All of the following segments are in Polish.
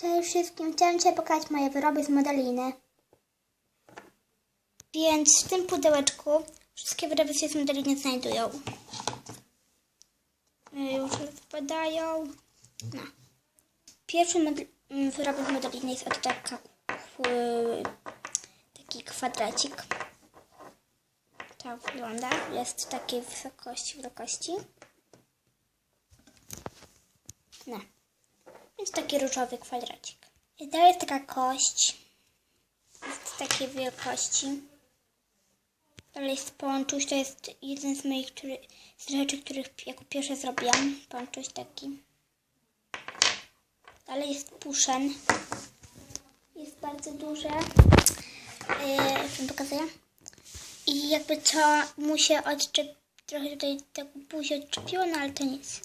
Cześć wszystkim, chciałam dzisiaj pokazać moje wyroby z modeliny. Więc w tym pudełeczku wszystkie wyroby się z modeliny znajdują. Y, Już wypadają. No. Pierwszy wyrobek z modeliny jest od taka, taki kwadracik. Tak wygląda. Jest takiej wysokości, wielkości. No. Więc taki różowy kwadracik. I dalej jest taka kość. Jest takiej wielkości. Dalej jest ponczuś. To jest jeden z moich który, z rzeczy, których jako pierwsze zrobiłam. Ponczuś taki. Dalej jest puszen. Jest bardzo duże. Yy, wam pokazuję. I jakby co mu się odczep... Trochę tutaj tak buzi odczepiło, no ale to nic.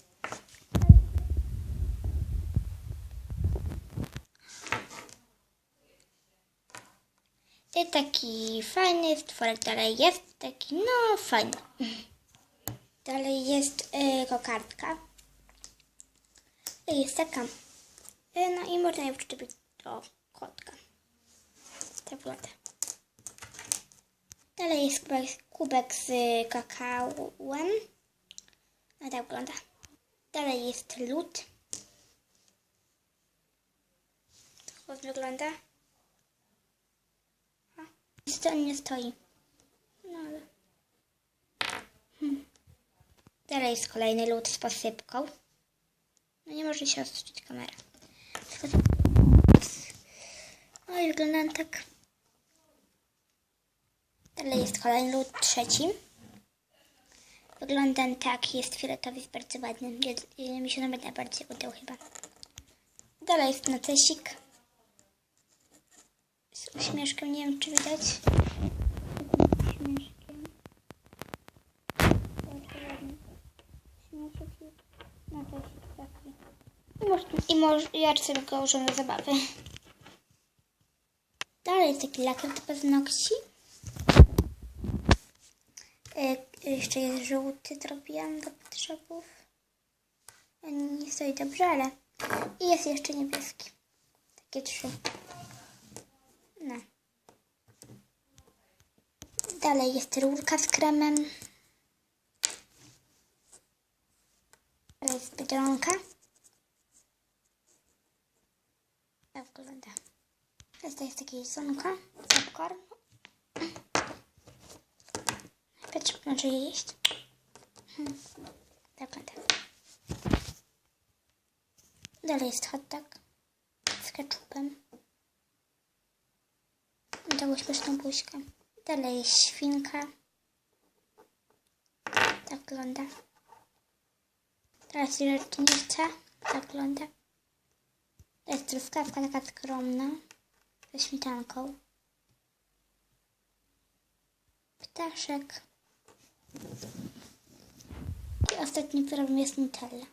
I taki fajny stworek dalej jest, taki no fajny. Dalej jest y, kokardka. Jest taka. Y, no i można ją przyczepić do kotka. Tak wygląda. Dalej jest kubek, kubek z kakałem. No tak wygląda. Dalej jest lód. Tak wygląda. Nic to nie stoi. No ale... Hmm. Dalej jest kolejny lód z posypką. No nie może się ostrzyć kamera. Oj, wygląda tak. Dalej jest kolejny lód trzeci. Wygląda tak, jest fioletowy, jest bardzo ładny. Mi się nawet najbardziej udał chyba. Dalej jest notesik z uśmieszkiem, nie wiem czy widać. Uśmieszkiem. I może, i może ja sobie go użyłem do zabawy. Dalej jest taki lakier do paznokci. E, jeszcze jest żółty, zrobiłam do potrzebów. Nie stoi dobrze, ale... I jest jeszcze niebieski. Takie trzy. No. Dalej jest rurka z kremem. Dalej jest biedronka. Tak wygląda. To jest takie jedzonko. Popcorn. Patrz, może jeść. Hmm. Tak wygląda. Dalej jest hot dog z ketchupem. Dało śmieszną buźkę. Dalej jest świnka. Tak wygląda. Teraz rzecznica. Tak wygląda. To jest truskawka taka skromna. Ze śmietanką. Ptaszek. I ostatni wyrobem jest Nutella.